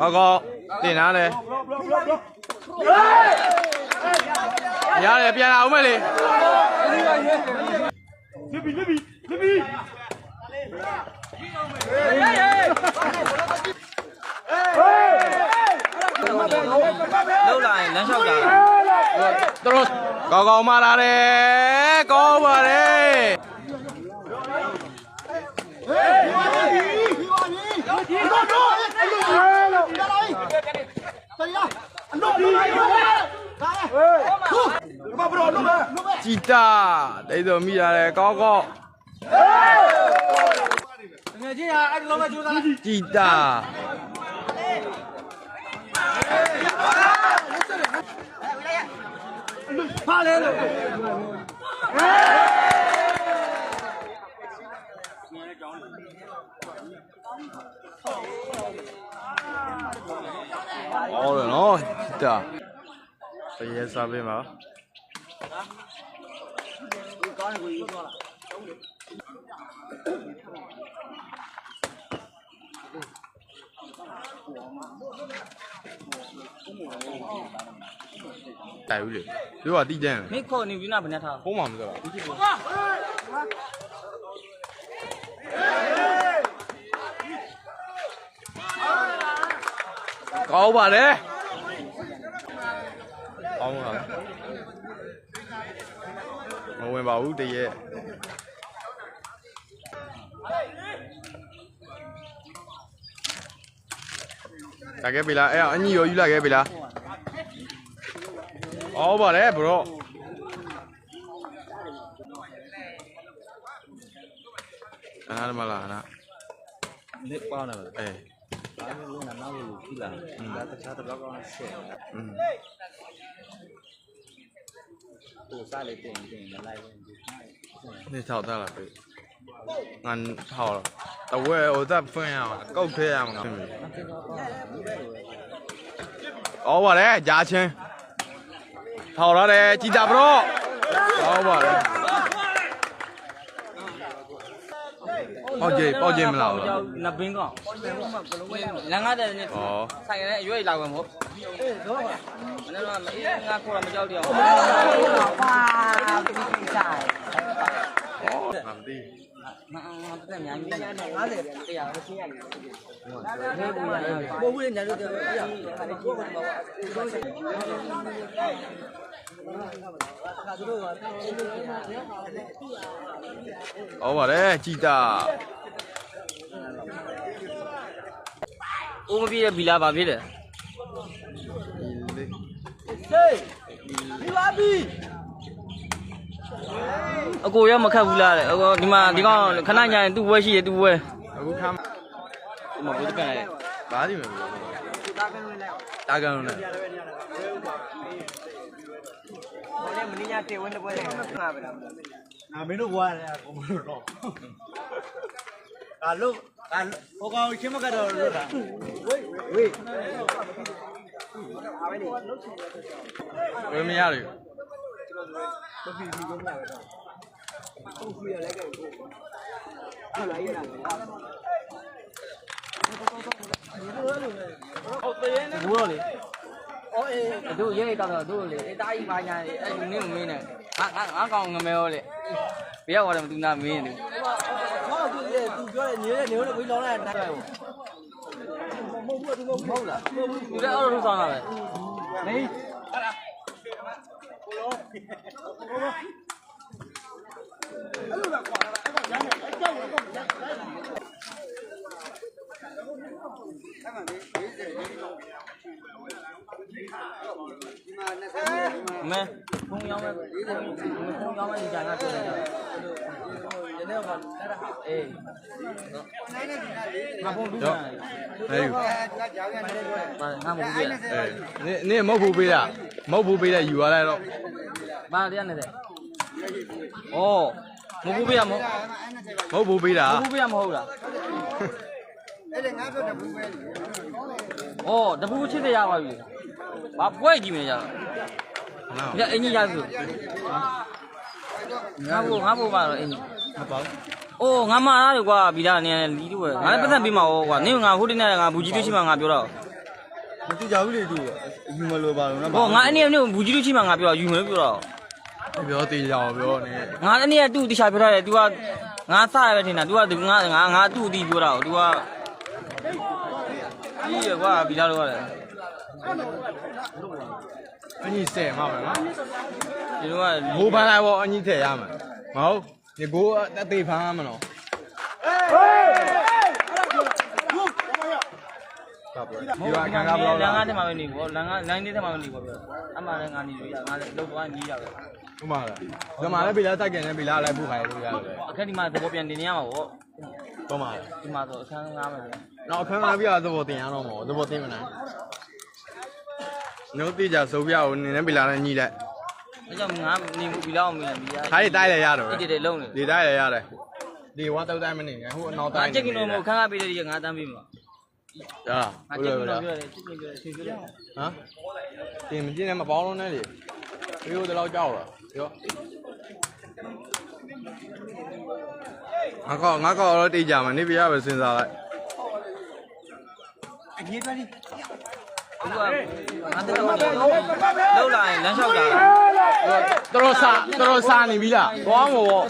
ဟောကောတင်နာလေရတယ်ပြန်လာအောင်မယ်လေလောက်လာရင်လမ်းလျှောက်ကြတာသူတို့ကောင်းကောင်းမလာတယ်ကောင်းပါတယ်ကြည်တာ တိတ်တော်မိရတယ်ကောင်းကောင်းငယ်ချင်းဟာအဲ့ဒီလုံးမကြိုးစားလိုက်ကြည်တာဖားလဲလို့ ဟောတယ်နော်ကြည်တာတရေစားပေးမှာကောင်းကိုကြီးသွားလာတိုင်ဘူးလေသူကတိတန်းမင်းခေါ်နေပြီနာဘယ်နဲ့ထားဖုံးမှမသိတော့ ကောင်းပါတယ်ကောင်းပါလားမဝင်ပါဘူးတရေလာခဲ့ပြီလားအဲ့အညီရောယူလာခဲ့ပြီလားဟောပါတယ်ဘရောအနားမလားအနားနေပါနေတယ်အေးဒါမျိုးလုံး ထိလာဒါတခြားတစ်ဘက်ကဆက်တူစားလေတင်တင်လိုက်ဝင်ဒီနေထောက်တာလားပြေငါထောက်တော့တဝဲဟိုသက်ဖွင့်ရအောင်ကောက်ထဲရအောင်ဩပါလေကြာချင်းထောက်ရတယ်ကြည်တာဘရောဩပါလေ က်ကြိတ်မလားနဘင်းကောင်လမ်းကားတဲ့နေ့ဩဆိုင်ရဲအရွေးလာဝင်မို့အေးတော့ပါမနေ့ကမအေးငါခေါ်တာမကြောက်တရားငါမသိ မအတက်အများကြီး50တရားလို့ရှင်းရတယ်ဘိုးဘူးနဲ့ညလို့တရားခါကိုကိုတော့ကိုယ်ကဟောပါလေကြည်တာဦးမပြည့်တဲ့ဘီလာပါဖြစ်တယ် အကိုရောမခတ်ဘူးလားတဲ့အကိုဒီမှာဒီကောင်ခဏညာရင်သူ့ဘွဲရှိရသူ့ဘွဲအခုခမ်းမဘူးတကန်ရဲဘာဒီမှာတာကန်ဝင်လိုက်တာကန်ဝင်လိုက်ဘာလဲမင်းညာတေဝင်တဲ့ဘွဲလဲငါပဲလားနာမင်းတို့ဘွားရတယ်ကိုမလို့တော့ဒါလို့ဒါဟိုကောင်ချင်းမကတော့လို့တာဝေးဝေးဝေးမရဘူး မပြီးဘူးလို့ပြောတာ။ဟုတ်ပြီလည်းကဲ။အဲ့လိုက်ရတာ။ဟုတ်တယ်ရနေဘူးတော့လေအော်အေးတို့ရဲကောက်တော့တို့လေအသားကြီးပါညာလေအဲ့ဒီနင်းကိုမင်းနဲ့ငါငါငါကောင်ငမဲရောလေဘယ်ရောက်တော့မသူနာမင်းလေဟောသူလေသူပြောတယ်နေနေလို့ဘီလောင်းလိုက်တာတိုက်ဘူးမဟုတ်ဘူးသူမဟုတ်လားသူလည်းအော်လို့ဆောင်တာပဲနေ ဟဲ့ငါမဟုတ်ဘူးပြအေးနင်မဟုတ်ဘူးပေးတာ မဟုတ်ဘူးပေးတဲ့ယူရလိုက်တော့ဘာတရားနေတယ်ဩမဟုတ်ဘူးပြမဟုတ်မဟုတ်ဘူးပေးတာမဟုတ်ဘူးပြမဟုတ်လားအဲ့ဒါငါပြောတပူပဲဩတပူချစ်တယ်ရပါပြီဘာပွဲကြည့်နေကြတော့ညအင်ကြီးရပြီငါဘို့ငါဘို့ပါတော့အင်ကြီးမပေါ့အိုးငါမအားတယ်ကွာဗီလာနေလီတို့ပဲငါလည်းပတ်သက်ပြီးမှာဩကွာနင်းငါဟိုတင်းနဲ့ငါဘူကြီးတွေ့ရှိမှငါပြောတော့ မတိကြဘူးလေသူယူမလို့ပါလို့နော် ဟောငါအနေနဲ့ဘူးကြီးလူချင်းမှငါပြောယူမလို့ပြောတော့ ပြောသေးကြအောင်ပြောနေ ငါအနေနဲ့သူ့တခြားပြောရတယ် तू ကငါစရပဲထင်တာ तू က तू ငါငါငါသူ့အတီးပြောတာ तू ကကြီးရကွာပြီးသားတော့ရတယ် အညီဆယ်မှာပဲနော် ဒီတော့က ဘိုးဖမ်းလိုက်ပေါ့အညီထည့်ရမှာမဟုတ်ဒီဘိုးအသေးဖမ်းမှာနော် ဒီကခံကဘလောက်လလားမ်းကားထဲမှာပဲနေပေါ့လမ်းကားလိုင်းလေးထဲမှာပဲနေပေါ့ပြောအမှလည်းငါနေလို့ရငါလည်းလောက်သွားညီးရပဲဥမာလားဒီမှာလည်းဗီလာတိုက်ကန်နဲ့ဗီလာလည်းပူခိုင်းလို့ရတယ်အခက်ဒီမှာသဘောပြန်တင်နေရမှာပေါ့တော့မှာလေဒီမှာဆိုအခန်းငားမယ်ပဲနောက်အခန်းကားပြသဘောတင်ရတော့မဟုတ်သဘောတင်မလားနှုတ်တိကြစုပ်ပြကိုနင်းနဲ့ဗီလာနဲ့ညီလိုက်အဲကြောင့်ငါနေမှုပြီးတော့မင်းပြီးရဟားဒီတိုက်လည်းရတော့ဒီတဲ့လုံးနေဒီတိုက်လည်းရတယ်ဒီဝါတောက်တိုင်းမနေနဲ့ဟိုအနောက်ငါတိုင်းချက်ကင်တော့မခန်းကားပေးတဲ့ဒီငါတန်းပေးမှာ ဟာငါဟုတ်ချက်ကလားင်တော့ပြောတယ်ချက်ကင်ပြောတယ်ဆွေပြောတယ်ဟမ်တင်မကြည့်နဲ့မပေါင်းလုံးနဲ့လေပြီးတော့တော့ကြောက်လားပြောငါကောငါကောတော့တိတ်ကြမှာနေပြရပဲစဉ်းစားလိုက်အငြင်းသွားဒီသူကငါတက်တော့လောက်လာရင်လမ်းလျှောက်တာတော်တော်စာတော်တော်စာနေပြီလားသွားမို့ပေါ့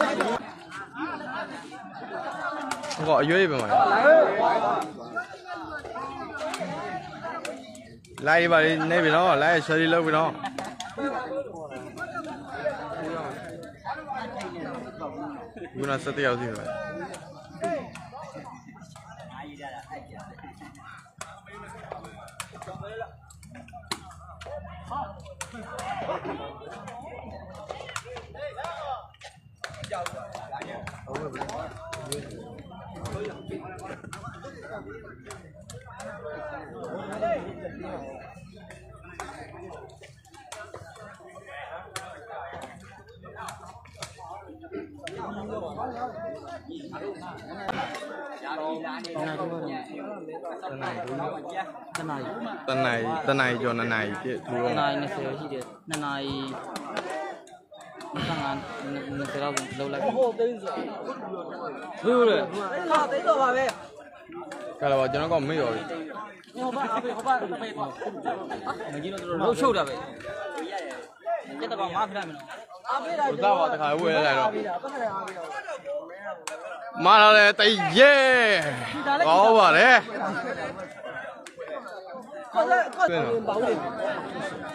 ဟောအရွေးပဲမ လားလိုက်ပါလေနေပြီနော်လိုက်ဆွဲလေးလုပ်ပြီနော်ဘုနာစတဲ့ရောက်စီပဲ တနားရီတနိုင်တနိုင်ကျော်နှစ်နိုင်ပြည့်သူတတော့နားရီ20ရှိတယ်2နာရီ25 20လောက်လောက်လိုက်ဟုတ်သိဆိုဘူးလေဟာသိတော့ပါပဲကဲတော့ကျွန်တော်ကမေ့ရောပြီဟိုဘာအဖေဟိုဘာဖေးတော့မကြီးတော့တော့ရှုပ်တာပဲကျက်တော့ငါဖရမယ်နော်ဘုသားပါတခါဝယ်လိုက်တော့မာလာလေတရေကောင်း ပါလေဟုတ်တယ်ဟုတ်တယ်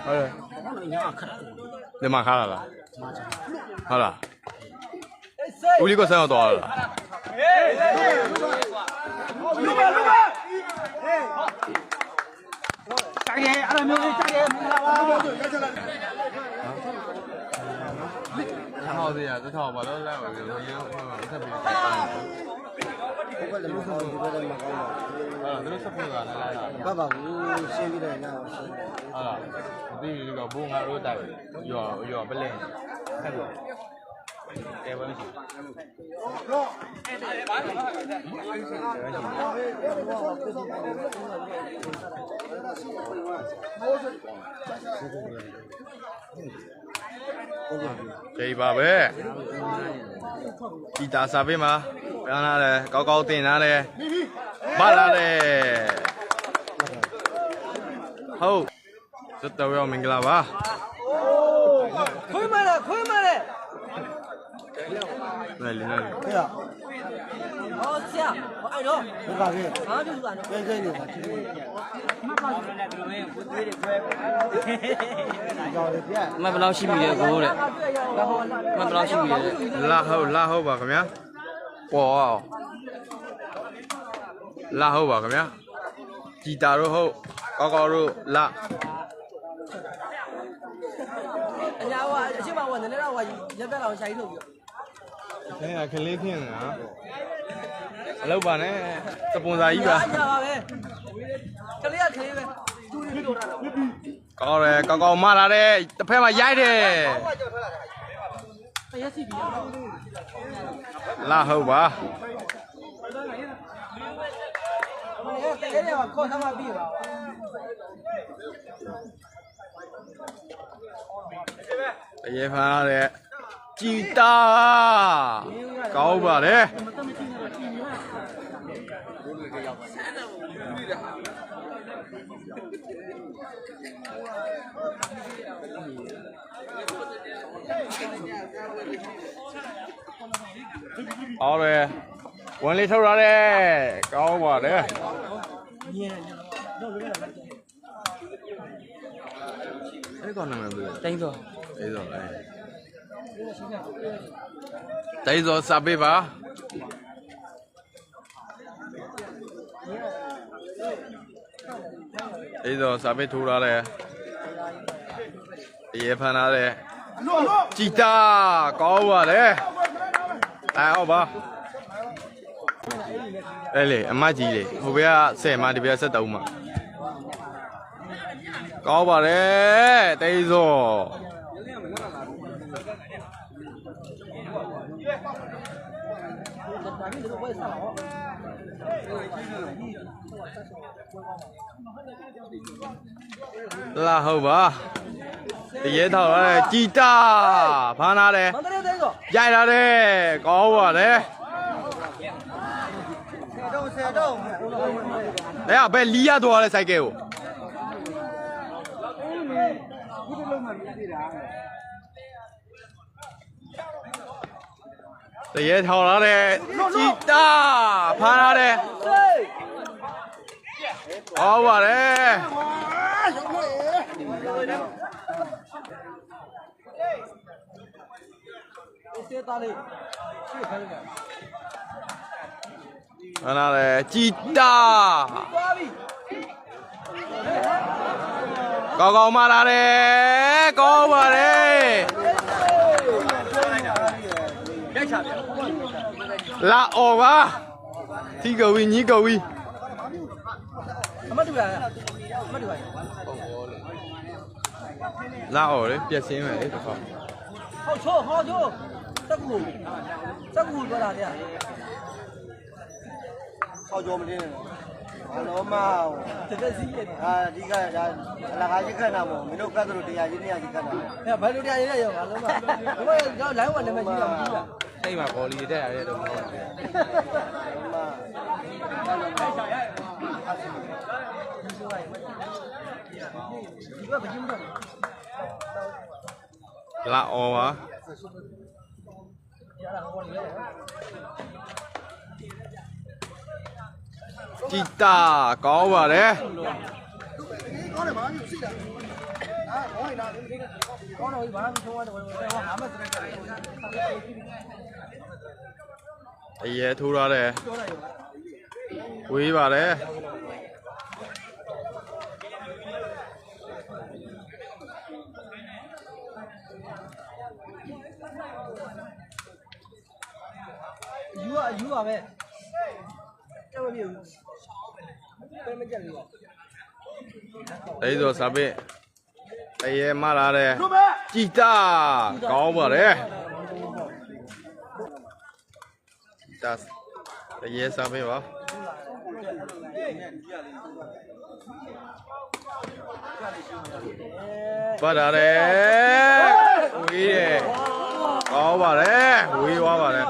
ဟုတ်တယ်ဒီမှာခါလာလားဟုတ်လားဦးလေးကဆန်းတော့လားတိုက်တယ်အဲ့လိုမျိုးလေးတိုက်တယ်မင်္ဂလာပါ ဟောသေးရတထောက်ပါတော့လိုက်ပါပြီးတော့ရေဟောမှာဆက်ပြီးတိုင်ဘုကလည်းမကောင်းဘူးဘုကလည်းမကောင်းပါဟာတို့ဆက်ဖို့ကလည်းလာတာဘူးဘာပါဘူးရှင်းပြီးတော့နောက်ရှင်းဟာလားဒီဒီကဘုံငါတို့တိုက်ရောရောပလင်းဆက်လို့အဲဝမ်းရှိ ကျေးပါပဲဂီတာစာပေးမှာပြန်လာတယ်ကောက်ကောက်တင်လာတယ်ပါလာတယ်ဟုတ်စက်တော်ရောမင်္ဂလာပါခွေးမလဲခွေးမလဲလည်းလင်းနေဟဲ့ဟောဆ ရာအဲ့တော့ဘုကကြီးဘာပြုတာလဲကျဲကျဲနေပါဒီလိုကြော်ရပြမဘယ်လောက်ရှိပြီလဲကိုတဲ့မဘယ်လောက်ရှိပြီလဲလာဟုတ်လာဟုတ်ပါခင်ဗျာပေါ်အောင်လာဟုတ်ပါခင်ဗျာဂီတာတို့ဟုတ်ကောက်ကောက်တို့လာအညာဟိုအရှိမဟိုနည်းနည်းတော့ဟိုရက်ပြက်လောက်ရှာကြီးလုပ်ပြီးခင်ဗျာခလေးခင်းနေ တာအလုပ်ပါနဲ့စပွန်ဆာကြီးပါအညာပါပဲကလေးကကလေးပဲတူရီတို့တာတော့ကောက်တယ်ကောက်ကောက်မလာတယ်တစ်ဖက်မှာရိုက်တယ်တရက်စီပြီးလာဟုတ်ပါမနေ့ကတကယ်တော့ခေါ်ထားမှပြီးပါတရေဖမ်းရတဲ့ဂီတာကောင်းပါလေ အော်လေဝင်လေးထုတ်ရတယ်ကောင်းပါတယ်အဲ့ကောင်နာမည်ဘယ်လဲတိုင်းတော့အေးစောအဲတိုင်စောစာပေးပါ အေးစောစာပေးထိုးထားတယ်ရေဖန်ထားတယ်ကြည်တာကောင်းပါတယ်အဲဟုတ်ပါအဲ့လေအမကြီးလေဟိုဘက်က10မဒီဘက်က73မကောင်းပါတယ်တိတ်စောဒါပြီးတော့ဘယ်စားတော့ လာဟုတ်ပါတရေထောက်ရတယ်ကြည်တာဖမ်းလာတယ်မန္တလေးတိုင်းတော့ရိုက်လာတယ်ကောင်းပါတယ်တော့ဆယ်တော့လဲဘယ်လီရသွားလဲစိုက်ကဲကိုတ ရေထောက်လာတယ်ကြည်တာဖမ်းလာတယ်ဟုတ်ပါတယ်စေးသားလေးရှေ့ခိုင်းလိုက်ဖမ်းလာတယ်ကြည်တာသွားပြီကောင်းကောင်းမလာတယ်ကောင်းပါတယ် ရိုက်ချပြ လာအော်ပါသီကဝီညီကဝီအမတူရအမတူရလာအော်လေပြက်စင်းမယ်လေတစ်ခါဟောချိုးဟောချိုးစက်ကူစက်ကူပြောတာတဲ့ဆောက်ကြောမတင်းနဲ့ဘာလို့မတကယ်စီးရတယ်အာဒီကဒါအလကားကြီးခက်တာမို့မင်းတို့ကတ်တို့တရားကြီးနေရာကြီးခက်တာအဲဘယ်လိုတရားရရရောငါလုံးမဘယ်တော့လိုင်းဝနာမည်ကြီးတာမကြည့်လား စိတ်မှာဘောလီတက်ရတဲ့တော့မဒီကဘယ်ကြည့်မလို့လာအော်ပါရတာဟောနေရကြည်တာကောင်းပါတယ်ကောင်းတော့ဘာမှမဆုံးရတော့ဘာမှမစရက်တယ် အရဲထိုးထားတယ်ဝေးပါတယ်ယူอ่ะယူပါပဲကြောက်မပြေဘူးပဲမကြက်လို့အဲ့ဒီတော့စာပစ်အရဲမလာတယ်ကြည်တာကောင်းပါတယ် ကြည်တာအရဲစာပစ်ပါပတ်ရတယ်ဝေးတယ်ကောင်းပါတယ်ဝေးသွားပါတယ်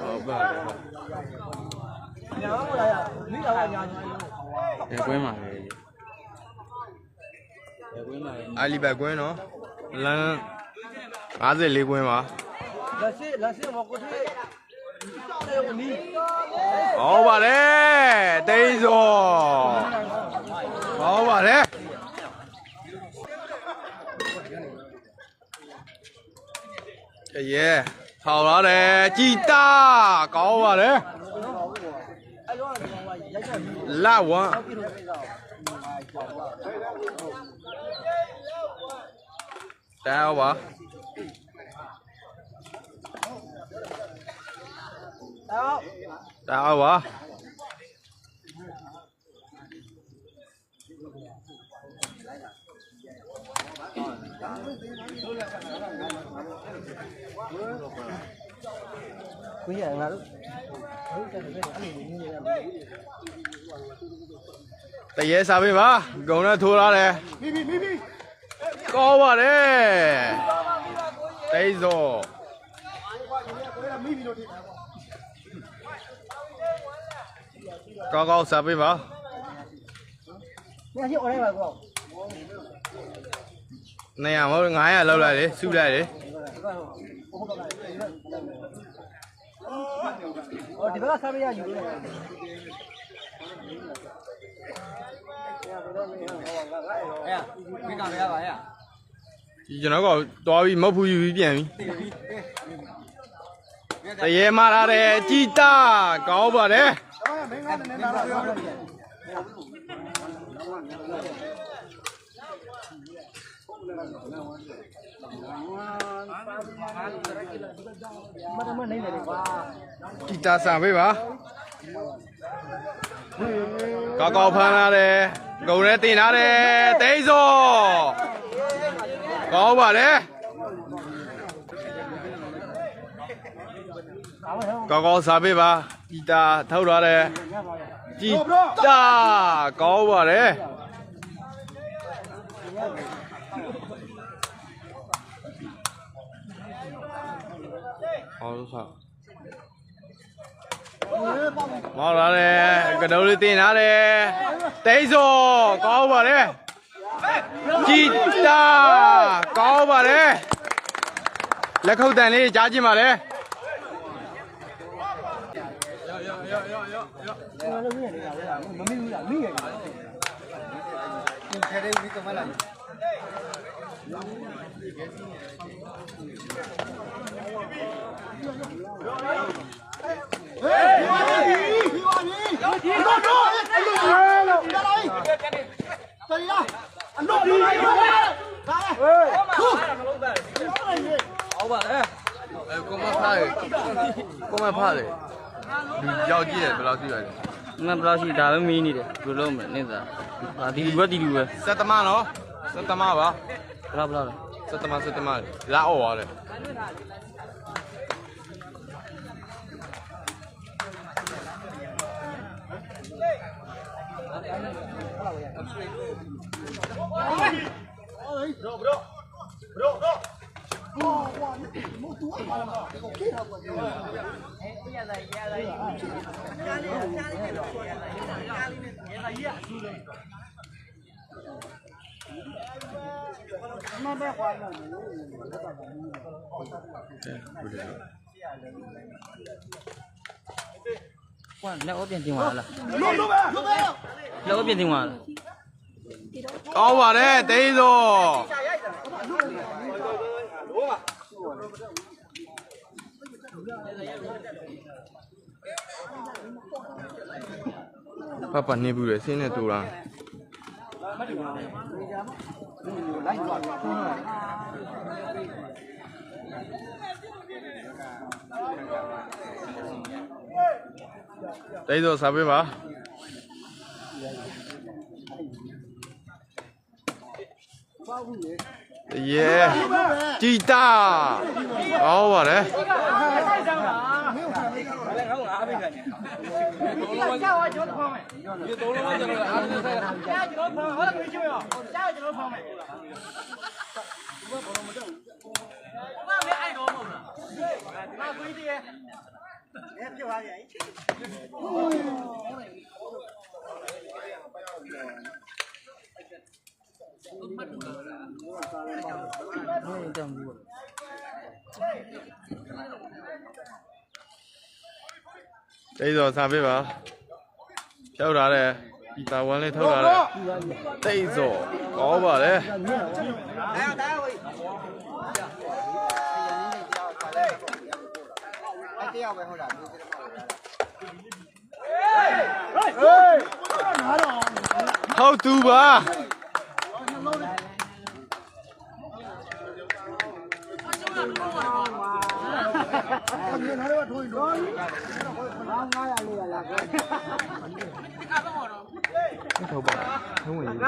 ဟုတ်ပါတယ်ညာမလာရမိလာကညာကြီး။ဘယ်ကွင်းမှာလဲ။ဘယ်ကွင်းမှာလဲ။အာလီဘက်ကွင်းနော်။လမ်း54ကွင်းပါ လက်စစ်လက်စစ်မကိုထွေးတေဝနီ။ဟောပါတယ်။တိန်စော။ဟောပါတယ်။ရဲထောက်လာတယ်ကြည်တာကောင်းပါတယ်အဲ့တော့ကရိုက်ချက်ပြီးလာဝမ်ပြီးတော့ပြေးတော့တဲဟောပါ တော့တဲဟောပါကိုရငါတို့ဟုတ်တယ်အဲ့လိုနေနေရမယ်တရေစားပေးပါဂုံနဲ့ထိုးလာတယ်မိမိမိမိကောင်းပါတယ်တိတ်စော ကောင်းကောင်းစားပေးပါ။ဘာဖြစ်အော်လိုက်ပါကော။နေရမဟုတ်900လောက်လိုက်လေစုလိုက်လေ။အော်ဒီဘက်ကစားပေးရယူလို့။အဲ့မိကံရပါရဲ့ဒီကျွန်တော်ကသွားပြီးမဟုတ်ဘူးယူပြီးပြန်ပြီတရေမာလာတယ်ជីတာကောင်းပါတယ် ကောင်းရမင်းကလည်းနည်းနည်းလာပြောမတမနိုင်တယ်ကွာဂီတာဆံပေးပါကောက်ကောက်ဖမ်းလာတယ်ငုံနဲ့တင်လာတယ်တိတ်စောကောင်းပါလေ ကောက်ကောက်စားပေးပါကြည်တာထုတ်လာတယ်ကြည်တာကောင်းပါတယ်ဟောလို့ဆောက်မောက်လာတယ်ကတိုးလေးတင်လာတယ်တိတ်စောကောင်းပါလေကြည်တာကောင်းပါလေလက်ခုပ်တန်လေးကြားကြည့်ပါလေ ကျွန်တော်လုပ်ရနေတာပဲမမိဘူးလားမိရတယ်ခဲတဲ့ဝီကမလာဟေးဟိဝါဒီဟိဝါဒီတော့တော့အဲ့လိုကြီးလို့ကြလာပြီတရီလားအလုပ်ကြီးပါဒါဟေးဟုတ်ပါမလုပ်ပါဟုတ်ပါလေအဲကိုမဖားလေကိုမဖားလေယောက်ကြီးလေဘယ်လောက်ကြည့်ရလဲ မပလာရှိဒါပဲမီးနေတယ်ဘယ်လိုမလဲနေသားဒါဒီလူပဲဒီလူပဲစက်သမားနော်စက်သမားပါဘလာဘလာစက်သမားစက်သမားလာအော်ရတယ်ဟုတ်ဘရောဘရောဘရောဘရောဟောဝါမတူပါဘူးဒါကိုကိထားပါ ရတာရတာကားလေးကားလေးနဲ့ပေါ်ရတာကားလေးနဲ့ရတာရအဆူလေးမဘက်ခွာလို့ဘာသာဘူးတဲ့ဘူးလေကွာလက်အပြင်တင်သွားလားလို့လို့ပဲလို့ပဲလက်အပြင်တင်သွားလားကောင်းပါတယ်တိန်းစော ပပနေဘူးလေဆင်းနေတူလားတိတ်စောစားပေးပါ ရဲတီတာဟောပါလေ တိတ်စောစားပေးပါဖြောက်ထားတယ်ဒီတာဝန်လေးထုတ်ထားတယ်တိတ်စောကောပါလေအဲ့တယောက်ပဲဟုတ်လားဟုတ်သူပါ ထုတ်ပါထုံးဝင်ရေး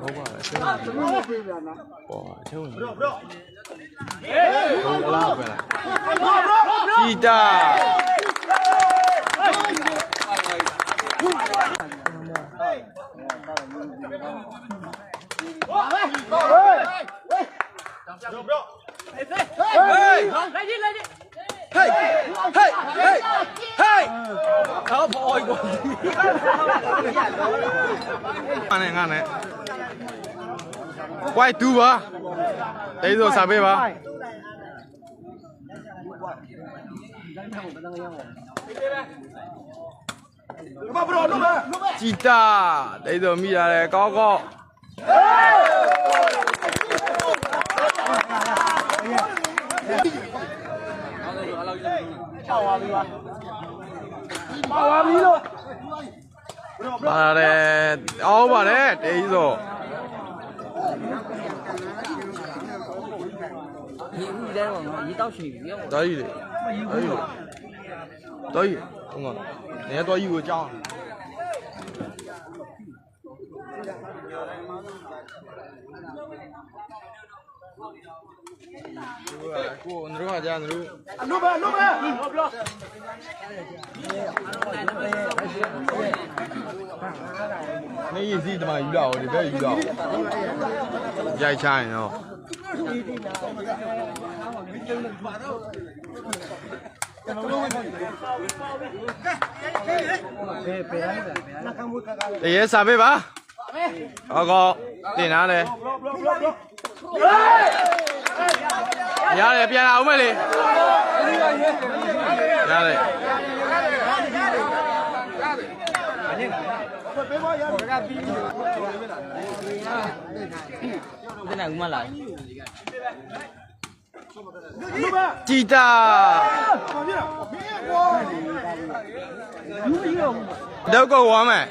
ဟုတ်ပါအချက်ဝင်ရေးပေါ်အချက်ဝင်ရေးဟုတ် လိုက်ကြည့်လိုက်ကြည့်ဟေးဟေးဟေးဟေးကောဘောအိုကောဘာနဲ့ငါနဲ့ဝိုက်တူပါတိတ်ဆိုစားပေးပါဘာဘရောလုံးပဲជីတာတိတ်ဆိုမိရတယ်ကောက်ကောက် ပါတယ်အော်ပါတယ်တေးဆိုဒီဦးကြီးတိုင်းတော့ရေတောက်ရှင်ပြီရောတော်ကြီးလေတော်ကြီးလေတော်ကြီးဟုတ်ကဲ့နေတော်ကြီးကိုကြောင်း ကိုနရူကကြာနရူအလုပဲအလုပဲနေရစီတမယူလာဟောဒီဘက်ယူလာရိုက်ချရင်တော့တရေစာပေးပါ ဟောကောတင်နာတယ်ရတယ်ပြန်လာအောင်မလေးရတယ်ဒီနေ့ဦးမလာကြည်တာတော့ကောဝမ်းမယ်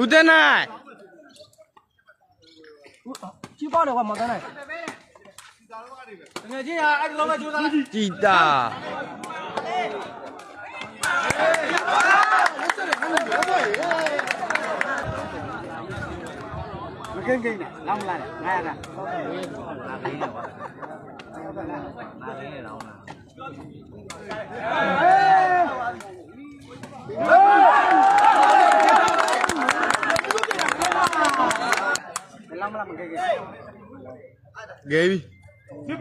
ဦးတနိုင်ကြီးပေါတယ်ကွာမတန်းနိုင်ငယ်ချင်းဟာအဲ့ဒီလုံးမဲ့ကြိုးစားလိုက်ကြည်တာမကင်း ကင်းနဲ့